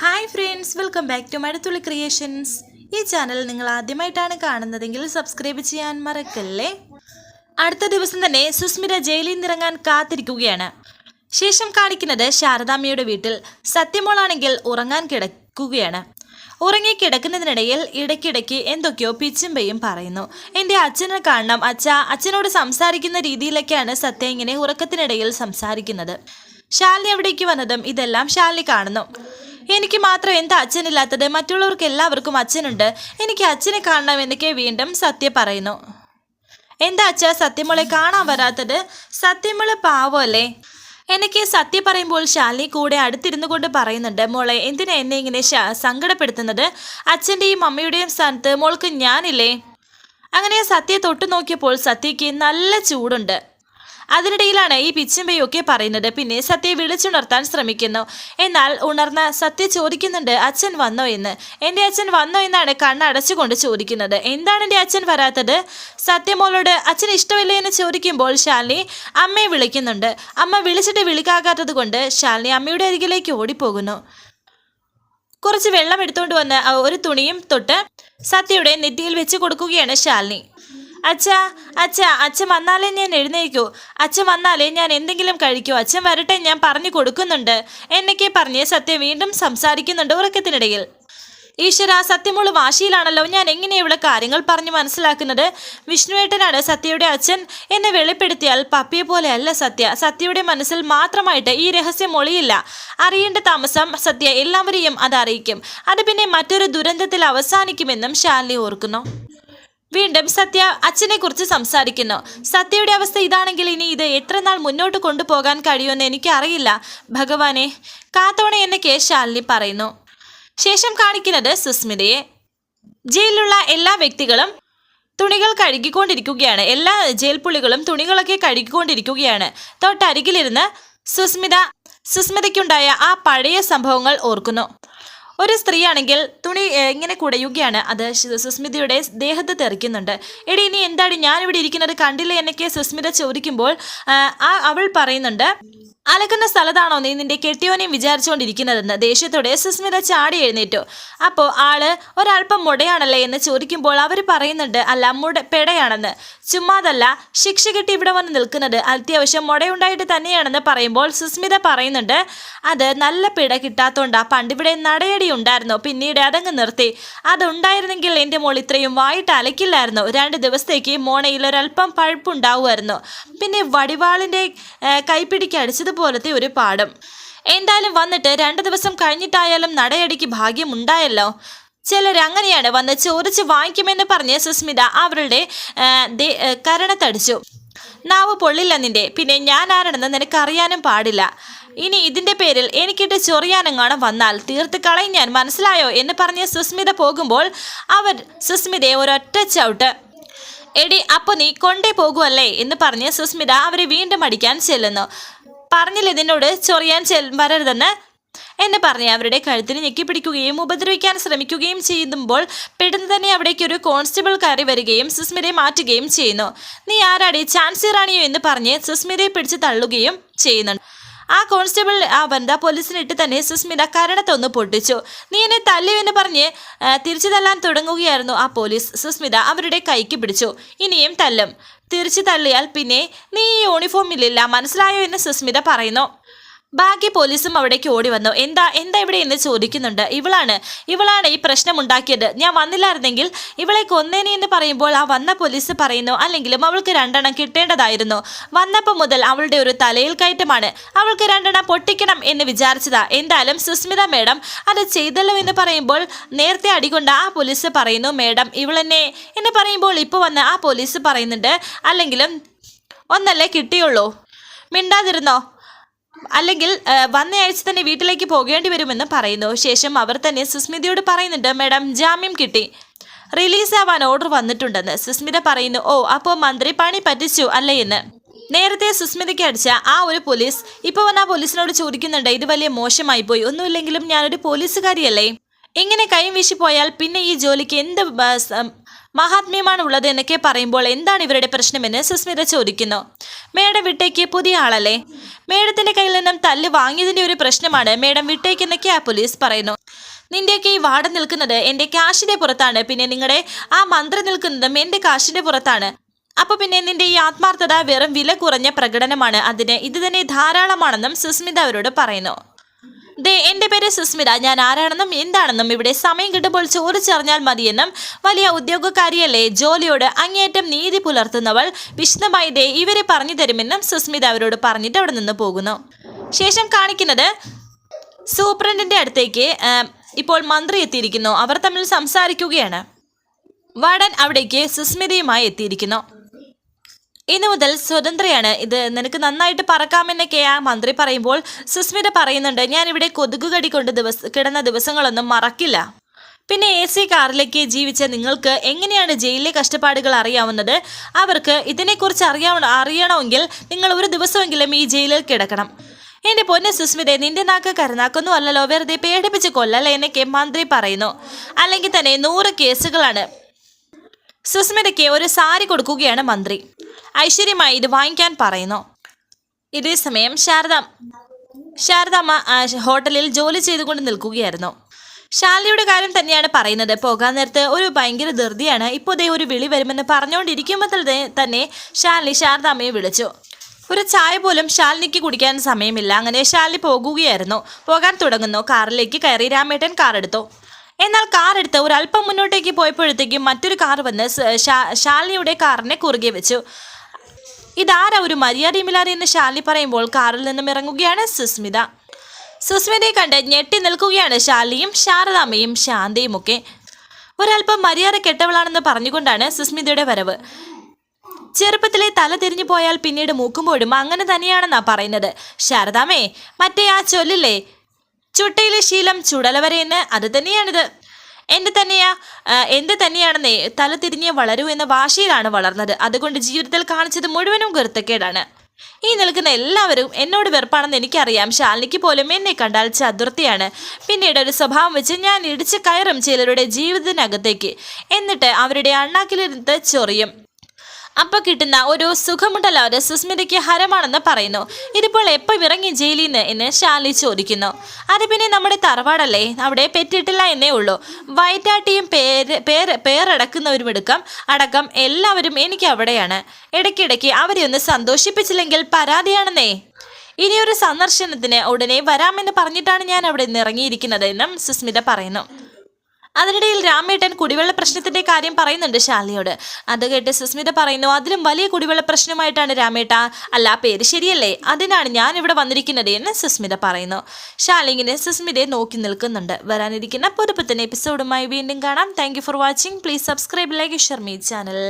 Hi friends welcome back to Mazhathulli creations ഈ channel നിങ്ങൾ ആദ്യമായിട്ടാണ് കാണുന്നതെങ്കിൽ സബ്സ്ക്രൈബ് ചെയ്യാൻ മറക്കല്ലേ? അടുത്ത ദിവസം തന്നെ സുസ്മിത ജയിലിൽ നിന്നിറങ്ങാൻ കാത്തിരിക്കുകയാണ്. ശേഷം കാണിക്കുന്നത് ശാരദാമ്മയുടെ വീട്ടിൽ സത്യമോളാണെങ്കിൽ ഉറങ്ങാൻ കിടക്കുകയാണ്. ഉറങ്ങി കിടക്കുന്നതിനിടയിൽ ഇടയ്ക്കിടയ്ക്ക് എന്തൊക്കെയോ പിച്ചുമ്പയും പറയുന്നു. എന്റെ അച്ഛനെ കാണണം. അച്ഛ അച്ഛനോട് സംസാരിക്കുന്ന രീതിയിലൊക്കെയാണ് സത്യ ഇങ്ങനെ ഉറക്കത്തിനിടയിൽ സംസാരിക്കുന്നത്. ശാലിനി അവിടേക്ക് വന്നതും ഇതെല്ലാം ശാലിനി കാണുന്നു. എനിക്ക് മാത്രം എന്താ അച്ഛനില്ലാത്തത്? മറ്റുള്ളവർക്ക് എല്ലാവർക്കും അച്ഛനുണ്ട്. എനിക്ക് അച്ഛനെ കാണണം എന്നൊക്കെ വീണ്ടും സത്യ പറയുന്നു. എന്താ അച്ഛാ സത്യമോളെ കാണാൻ വരാത്തത്? സത്യമോളെ പാവമല്ലേ? എനിക്ക് സത്യം പറയുമ്പോൾ ശാലിനി കൂടെ അടുത്തിരുന്നു കൊണ്ട് പറയുന്നുണ്ട്. മോളെ എന്തിനാ എന്നെ ഇങ്ങനെ സങ്കടപ്പെടുത്തുന്നത്? അച്ഛന്റെയും അമ്മയുടെയും സ്ഥാനത്ത് മോൾക്ക് ഞാനില്ലേ? അങ്ങനെ സത്യയെ തൊട്ടു നോക്കിയപ്പോൾ സത്യയ്ക്ക് നല്ല ചൂടുണ്ട്. അതിനിടയിലാണ് ഈ പിച്ചുമ്പയൊക്കെ പറയുന്നത്. പിന്നെ സത്യയെ വിളിച്ചുണർത്താൻ ശ്രമിക്കുന്നു. എന്നാൽ ഉണർന്ന സത്യ ചോദിക്കുന്നുണ്ട് അച്ഛൻ വന്നോ എന്ന്? എന്റെ അച്ഛൻ വന്നോ എന്നാണ് കണ്ണടച്ചുകൊണ്ട് ചോദിക്കുന്നത്. എന്താണ് എന്റെ അച്ഛൻ വരാത്തത്? സത്യമോളോട് അച്ഛൻ ഇഷ്ടമില്ലേ എന്ന് ചോദിക്കുമ്പോൾ ശാലിനി അമ്മയെ വിളിക്കുന്നുണ്ട്. അമ്മ വിളിച്ചിട്ട് വിളിക്കാകാത്തത് കൊണ്ട് ശാലിനി അമ്മയുടെ അരികിലേക്ക് ഓടിപ്പോകുന്നു. കുറച്ച് വെള്ളം എടുത്തുകൊണ്ട് വന്ന് ഒരു തുണിയും തൊട്ട് സത്യയുടെ നെറ്റിയിൽ വെച്ച് കൊടുക്കുകയാണ് ശാലിനി. അച്ഛാ അച്ഛ അച്ഛൻ വന്നാലേ ഞാൻ എഴുന്നേക്കൂ. അച്ഛൻ വന്നാലേ ഞാൻ എന്തെങ്കിലും കഴിക്കൂ. അച്ഛൻ വരട്ടെ ഞാൻ പറഞ്ഞു കൊടുക്കുന്നുണ്ട്. എന്നൊക്കെ പറഞ്ഞ് സത്യം വീണ്ടും സംസാരിക്കുന്നുണ്ട് ഉറക്കത്തിനിടയിൽ. ഈശ്വര സത്യമോൾ വാശിയിലാണല്ലോ. ഞാൻ എങ്ങനെ ഇവിടെ കാര്യങ്ങൾ പറഞ്ഞു മനസ്സിലാക്കുന്നത്? വിഷ്ണുവേട്ടനാണ് സത്യയുടെ അച്ഛൻ എന്നെ വെളിപ്പെടുത്തിയാൽ പപ്പിയെ പോലെയല്ല സത്യ. സത്യയുടെ മനസ്സിൽ മാത്രമായിട്ട് ഈ രഹസ്യം ഒളിയില്ല. അറിയേണ്ട താമസം സത്യ എല്ലാവരെയും അത് അറിയിക്കും. അത് പിന്നെ മറ്റൊരു ദുരന്തത്തിൽ അവസാനിക്കുമെന്നും ശാലി ഓർക്കുന്നു. വീണ്ടും സത്യ അച്ഛനെ കുറിച്ച് സംസാരിക്കുന്നു. സത്യയുടെ അവസ്ഥ ഇതാണെങ്കിൽ ഇനി ഇത് എത്ര നാൾ മുന്നോട്ട് കൊണ്ടുപോകാൻ കഴിയുമെന്ന് എനിക്കറിയില്ല. ഭഗവാനെ കാത്തോണെ കെ ശാലിനി പറയുന്നു. ശേഷം കാണിക്കുന്നത് സുസ്മിതയെ. ജയിലിലുള്ള എല്ലാ വ്യക്തികളും തുണികൾ കഴുകിക്കൊണ്ടിരിക്കുകയാണ്. എല്ലാ ജയിൽ പുള്ളികളും തുണികളൊക്കെ കഴുകിക്കൊണ്ടിരിക്കുകയാണ്. തൊട്ടരികിലിരുന്ന് സുസ്മിത സുസ്മിതയ്ക്കുണ്ടായ ആ പഴയ സംഭവങ്ങൾ ഓർക്കുന്നു. ഒരു സ്ത്രീയാണെങ്കിൽ തുണി ഇങ്ങനെ കുടയുകയാണ്. അത് സുസ്മിതയുടെ ദേഹത്ത് തെറിക്കുന്നുണ്ട്. എടി ഇനി എന്താണ് ഞാനിവിടെ ഇരിക്കുന്നത് കണ്ടില്ല? എന്നൊക്കെ സുസ്മിത ചോദിക്കുമ്പോൾ ആ അവൾ പറയുന്നുണ്ട് അലക്കുന്ന സ്ഥലത്താണോ നീ നിന്റെ കെട്ടിയോനെയും വിചാരിച്ചുകൊണ്ടിരിക്കുന്നതെന്ന് ദേഷ്യത്തോടെ സുസ്മിത ചാടി എഴുന്നേറ്റു. അപ്പോൾ ആൾ ഒരല്പം മുടയാണല്ലേ എന്ന് ചോദിക്കുമ്പോൾ അവർ പറയുന്നുണ്ട് അല്ല മുട പെടയാണെന്ന്. ചുമ്മാതല്ല ശിക്ഷ കിട്ടി ഇവിടെ വന്ന് നിൽക്കുന്നത് അത്യാവശ്യം മുടയുണ്ടായിട്ട് തന്നെയാണെന്ന് പറയുമ്പോൾ സുസ്മിത പറയുന്നുണ്ട് അത് നല്ല പിട കിട്ടാത്തോണ്ടാ പണ്ടിവിടെ നടയടി ഉണ്ടായിരുന്നു? പിന്നീട് അതങ്ങ് നിർത്തി. അതുണ്ടായിരുന്നെങ്കിൽ എന്റെ മോൾ ഇത്രയും വായിട്ട് അലക്കില്ലായിരുന്നു? രണ്ട് ദിവസത്തേക്ക് മോണയിൽ ഒരല്പം പഴുപ്പുണ്ടാവുമായിരുന്നു? പിന്നെ വടിവാളിന്റെ കൈപ്പിടിക്ക് അടിച്ചതുപോലത്തെ ഒരു പാഠം. എന്തായാലും വന്നിട്ട് രണ്ട് ദിവസം കഴിഞ്ഞിട്ടായാലും നടയടിക്ക് ഭാഗ്യമുണ്ടായല്ലോ. ചിലർ അങ്ങനെയാണ് വന്ന് ചോദിച്ച് വാങ്ങിക്കുമെന്ന് പറഞ്ഞ് സുസ്മിത അവരുടെ കരണത്തടിച്ചു. നാവ് പൊള്ളില്ല നിന്റെ പിന്നെ ഞാൻ ആരാണെന്ന് നിനക്കറിയാനും പാടില്ല. ഇനി ഇതിന്റെ പേരിൽ എനിക്കിട്ട് ചൊറിയാനെങ്ങാനും വന്നാൽ തീർത്ത് കളയും ഞാൻ മനസ്സിലായോ എന്ന് പറഞ്ഞ് സുസ്മിത പോകുമ്പോൾ അവർ സുസ്മിതയെ ഒരൊറ്റ ചവിട്ട് എടി അപ്പൊ നീ കൊണ്ടേ പോകുമല്ലേ എന്ന് പറഞ്ഞ് സുസ്മിത അവരെ വീണ്ടും അടിക്കാൻ ചെല്ലുന്നു. പറഞ്ഞില്ല ഇതിനോട് ചൊറിയാൻ ചെൽ വരരുതെന്ന്. എന്നെ പറഞ്ഞ് അവരുടെ കഴുത്തിന് ഞെക്കിപ്പിടിക്കുകയും ഉപദ്രവിക്കാൻ ശ്രമിക്കുകയും ചെയ്യുമ്പോൾ പെട്ടെന്ന് തന്നെ അവിടേക്ക് ഒരു കോൺസ്റ്റബിൾ കയറി വരികയും സുസ്മിതയെ മാറ്റുകയും ചെയ്യുന്നു. നീ ആരാടി? ചാൻസി റാണിയോ എന്ന് പറഞ്ഞ് സുസ്മിതയെ പിടിച്ച് തള്ളുകയും ചെയ്യുന്നുണ്ട്. ആ കോൺസ്റ്റബിൾ ആ വനിതാ പോലീസിനിട്ട് തന്നെ സുസ്മിത കരണത്തൊന്ന് പൊട്ടിച്ചു. നീ എന്നെ തല്ലി എന്ന് പറഞ്ഞ് തിരിച്ചു തല്ലാൻ തുടങ്ങുകയായിരുന്നു ആ പോലീസ്. സുസ്മിത അവരുടെ കൈക്ക് പിടിച്ചു. ഇനിയും തല്ലും. തിരിച്ചു തള്ളിയാൽ പിന്നെ നീ ഈ യൂണിഫോമിലില്ല മനസ്സിലായോ എന്ന് സുസ്മിത പറയുന്നു. ബാക്കി പോലീസും അവിടേക്ക് ഓടി വന്നു. എന്താ എന്താ ഇവിടെ എന്ന് ചോദിക്കുന്നുണ്ട്. ഇവളാണ് ഇവളാണ് ഈ പ്രശ്നം ഉണ്ടാക്കിയത് ഞാൻ വന്നില്ലായിരുന്നെങ്കിൽ ഇവളെ കൊന്നേനെ എന്ന് പറയുമ്പോൾ ആ വന്ന പോലീസ് പറയുന്നു അല്ലെങ്കിലും അവൾക്ക് രണ്ടെണ്ണം കിട്ടേണ്ടതായിരുന്നു. വന്നപ്പോൾ മുതൽ അവളുടെ ഒരു തലയിൽ കയറ്റമാണ്. അവൾക്ക് രണ്ടെണ്ണം പൊട്ടിക്കണം എന്ന് വിചാരിച്ചതാ. എന്തായാലും സുസ്മിത മേഡം അത് ചെയ്തല്ലോ എന്ന് പറയുമ്പോൾ നേരത്തെ അടികൊണ്ട് ആ പോലീസ് പറയുന്നു മേഡം ഇവളെന്നെ എന്ന് പറയുമ്പോൾ ഇപ്പോൾ വന്ന് ആ പോലീസ് പറയുന്നുണ്ട് അല്ലെങ്കിലും ഒന്നല്ലേ കിട്ടിയുള്ളൂ. മിണ്ടാതിരുന്നോ? അല്ലെങ്കിൽ വന്നയാഴ്ച തന്നെ വീട്ടിലേക്ക് പോകേണ്ടി വരുമെന്ന് പറയുന്നു. ശേഷം അവർ തന്നെ സുസ്മിതയോട് പറയുന്നുണ്ട് മാഡം ജാമ്യം കിട്ടി. റിലീസ് ആവാൻ ഓർഡർ വന്നിട്ടുണ്ടെന്ന്. സുസ്മിത പറയുന്നു ഓ അപ്പോൾ മന്ത്രി പണി പറ്റിച്ചു അല്ലേ എന്ന്. നേരത്തെ സുസ്മിതയ്ക്ക് അടിച്ച ആ ഒരു പോലീസ് ഇപ്പോൾ വന്ന ആ പോലീസിനോട് ചോദിക്കുന്നുണ്ട് ഇത് വലിയ മോശമായി പോയി. ഒന്നുമില്ലെങ്കിലും ഞാനൊരു പോലീസുകാരിയല്ലേ? ഇങ്ങനെ കൈ വീശിപ്പോയാൽ പിന്നെ ഈ ജോലിക്ക് എന്ത് മഹാത്മ്യമാണ് ഉള്ളത് എന്നൊക്കെ പറയുമ്പോൾ എന്താണ് ഇവരുടെ പ്രശ്നമെന്ന് സുസ്മിത ചോദിക്കുന്നു. മേഡം വിട്ടേക്ക് പുതിയ ആളല്ലേ? മേഡത്തിന്റെ കയ്യിൽ നിന്നും തല്ല് വാങ്ങിയതിന്റെ ഒരു പ്രശ്നമാണ് മേഡം വിട്ടേക്കെന്നൊക്കെ ആ പോലീസ് പറയുന്നു. നിന്റെയൊക്കെ ഈ വാടം നിൽക്കുന്നത് എന്റെ കാശിന്റെ പുറത്താണ്. പിന്നെ നിങ്ങളുടെ ആ മന്ത്രം നിൽക്കുന്നതും എന്റെ കാശിന്റെ പുറത്താണ്. അപ്പൊ പിന്നെ നിന്റെ ഈ ആത്മാർത്ഥത വെറും വില കുറഞ്ഞ പ്രകടനമാണ്. അതിന് ഇത് തന്നെ ധാരാളമാണെന്നും സുസ്മിത അവരോട് പറയുന്നു. ദേ എന്റെ പേര് സുസ്മിത. ഞാൻ ആരാണെന്നും എന്താണെന്നും ഇവിടെ സമയം കിട്ടുമ്പോൾ ചോദിച്ചറിഞ്ഞാൽ മതിയെന്നും വലിയ ഉദ്യോഗക്കാരിയല്ലേ ജോലിയോട് അങ്ങേയറ്റം നീതി പുലർത്തുന്നവൾ വിശദമായി ദേ ഇവരെ പറഞ്ഞു തരുമെന്നും സുസ്മിത അവരോട് പറഞ്ഞിട്ട് അവിടെ നിന്ന് പോകുന്നു. ശേഷം കാണിക്കുന്നത് സൂപ്രണ്ടിന്റെ അടുത്തേക്ക് ഇപ്പോൾ മന്ത്രി എത്തിയിരിക്കുന്നു. അവർ തമ്മിൽ സംസാരിക്കുകയാണ്. വടൻ അവിടേക്ക് സുസ്മിതയുമായി എത്തിയിരിക്കുന്നു. ഇന്നു മുതൽ സ്വതന്ത്രയാണ്. ഇത് നിനക്ക് നന്നായിട്ട് പറക്കാമെന്നൊക്കെ ആ മന്ത്രി പറയുമ്പോൾ സുസ്മിത പറയുന്നുണ്ട് ഞാൻ ഇവിടെ കൊതുക് കടി കൊണ്ട് ദിവസ കിടന്ന ദിവസങ്ങളൊന്നും മറക്കില്ല. പിന്നെ എ സി കാറിലേക്ക് ജീവിച്ച നിങ്ങൾക്ക് എങ്ങനെയാണ് ജയിലിലെ കഷ്ടപ്പാടുകൾ അറിയാവുന്നത്? അവർക്ക് ഇതിനെക്കുറിച്ച് അറിയാവണ അറിയണമെങ്കിൽ നിങ്ങൾ ഒരു ദിവസമെങ്കിലും ഈ ജയിലിൽ കിടക്കണം. എന്റെ പൊന്നെ സുസ്മിതെ നിന്റെ നാക്ക് കരുനാക്കൊന്നും അല്ലല്ലോ. വെറുതെ പേടിപ്പിച്ച് കൊല്ലല്ലേ എന്നൊക്കെ മന്ത്രി പറയുന്നു. അല്ലെങ്കിൽ തന്നെ നൂറ് കേസുകളാണ്. സുസ്മിതയ്ക്ക് ഒരു സാരി കൊടുക്കുകയാണ് മന്ത്രി. ഐശ്വര്യമായി ഇത് വാങ്ങിക്കാൻ പറയുന്നു. ഇതേ സമയം ശാരദ ശാരദാമ്മ ഹോട്ടലിൽ ജോലി ചെയ്തുകൊണ്ട് നിൽക്കുകയായിരുന്നു. ശാലിയുടെ കാര്യം തന്നെയാണ് പറയുന്നത്. പോകാൻ നേരത്ത് ഒരു ഭയങ്കര ധൃതിയാണ്. ഇപ്പോൾ ദേ ഒരു വിളി വരുമെന്ന് പറഞ്ഞുകൊണ്ടിരിക്കുമ്പോൾ തന്നെ ശാലിനി ശാരദാമ്മയെ വിളിച്ചു. ഒരു ചായ പോലും ശാലിനിക്ക് കുടിക്കാൻ സമയമില്ല. അങ്ങനെ ശാലിനി പോകുകയായിരുന്നു. പോകാൻ തുടങ്ങുന്നു. കാറിലേക്ക് കയറി രാമേട്ടൻ കാർ എടുത്തു എന്നാൽ കാർ എടുത്ത് ഒരു അല്പം മുന്നോട്ടേക്ക് പോയപ്പോഴത്തേക്കും മറ്റൊരു കാർ വന്ന് ശാലിയുടെ കാറിനെ കുറുകെ വെച്ചു. ഇതാരാ ഒരു മര്യാദയുമില്ലാതെ എന്ന് ശാലി പറയുമ്പോൾ കാറിൽ നിന്നും ഇറങ്ങുകയാണ് സുസ്മിത. സുസ്മിതയെ കണ്ട് ഞെട്ടി നിൽക്കുകയാണ് ശാലിയും ശാരദാമ്മയും ശാന്തയും ഒക്കെ. ഒരല്പം മര്യാദ കെട്ടവളാണെന്ന് പറഞ്ഞുകൊണ്ടാണ് സുസ്മിതയുടെ വരവ്. ചെറുപ്പത്തിലെ തല തിരിഞ്ഞു പോയാൽ പിന്നീട് മൂക്കുമ്പോഴും അങ്ങനെ തന്നെയാണെന്നാ പറയുന്നത്. ശാരദാമേ മറ്റേ ആ ചൊല്ലില്ലേ? ചുട്ടയിലെ ശീലം ചുടല വരെയെന്ന് അത് തന്നെയാണിത്. എന്ത് തന്നെയാ എന്ത് തന്നെയാണെന്നേ തല തിരിഞ്ഞേ വളരൂ എന്ന വാശിയിലാണ് വളർന്നത്. അതുകൊണ്ട് ജീവിതത്തിൽ കാണിച്ചത് മുഴുവനും ഗുരുത്തക്കേടാണ്. ഈ നിൽക്കുന്ന എല്ലാവരും എന്നോട് വെറുപ്പാണെന്ന് എനിക്കറിയാം. ശാലിനിക്ക് പോലും എന്നെ കണ്ടാൽ ചതുർത്ഥിയാണ്. പിന്നീട് ഒരു സ്വഭാവം വെച്ച് ഞാൻ ഇടിച്ച് കയറും ചിലരുടെ ജീവിതത്തിനകത്തേക്ക്. എന്നിട്ട് അവരുടെ അണ്ണാക്കിലിരുന്ന് ചൊറിയും. അപ്പൊ കിട്ടുന്ന ഒരു സുഖമുണ്ടല്ലോ. അത് സുസ്മിതയ്ക്ക് ഹരമാണെന്ന് പറയുന്നു. ഇതിപ്പോൾ എപ്പം ഇറങ്ങി ജയിലിൽ നിന്ന് എന്ന് ശാലി ചോദിക്കുന്നു. അത് പിന്നെ നമ്മുടെ തറവാടല്ലേ? അവിടെ പെറ്റിട്ടില്ല എന്നേ ഉള്ളൂ. വയറ്റാട്ടിയും പേര് പേര് പേരടക്കുന്നവരും എടുക്കാം അടക്കം എല്ലാവരും എനിക്ക് അവിടെയാണ്. ഇടയ്ക്കിടയ്ക്ക് അവരെ ഒന്ന് സന്തോഷിപ്പിച്ചില്ലെങ്കിൽ പരാതിയാണെന്നേ. ഇനിയൊരു സന്ദർശനത്തിന് ഉടനെ വരാമെന്ന് പറഞ്ഞിട്ടാണ് ഞാൻ അവിടെ നിന്ന് ഇറങ്ങിയിരിക്കുന്നത് എന്നും സുസ്മിത പറയുന്നു. അതിനിടയിൽ രാമേട്ടൻ കുടിവെള്ള പ്രശ്നത്തിന്റെ കാര്യം പറയുന്നുണ്ട് ശാലിയോട് അത് കേട്ട് സുസ്മിത പറയുന്നു അതിലും വലിയ കുടിവെള്ള പ്രശ്നമായിട്ടാണ് രാമേട്ട. അല്ല പേര് ശരിയല്ലേ? അതിനാണ് ഞാൻ ഇവിടെ വന്നിരിക്കുന്നത് എന്ന് സുസ്മിത പറയുന്നു. ശാലി ഇങ്ങനെ സുസ്മിതയെ നോക്കി നിൽക്കുന്നുണ്ട്. വരാനിരിക്കുന്ന പുതുപ്പത്തിന് എപ്പിസോഡുമായി വീണ്ടും കാണാം. Thank for watching please subscribe like Sharmi channel